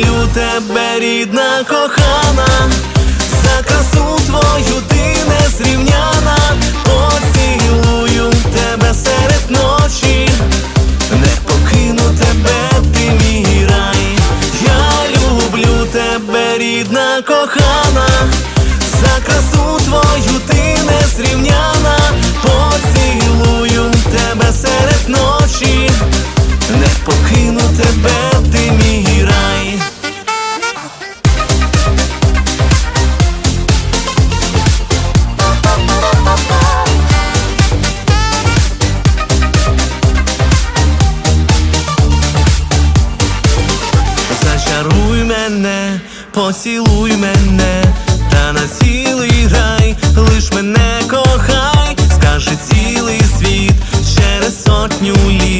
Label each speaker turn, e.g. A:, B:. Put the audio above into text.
A: тебе, рідна кохана, за красу твою ти незрівняна, поцілую тебе серед ночі, не покину тебе, ти мій рай. Я люблю тебе, рідна кохана, поцілуй мене, та на цілий рай, лиш мене кохай, скаже цілий світ через сотню літ,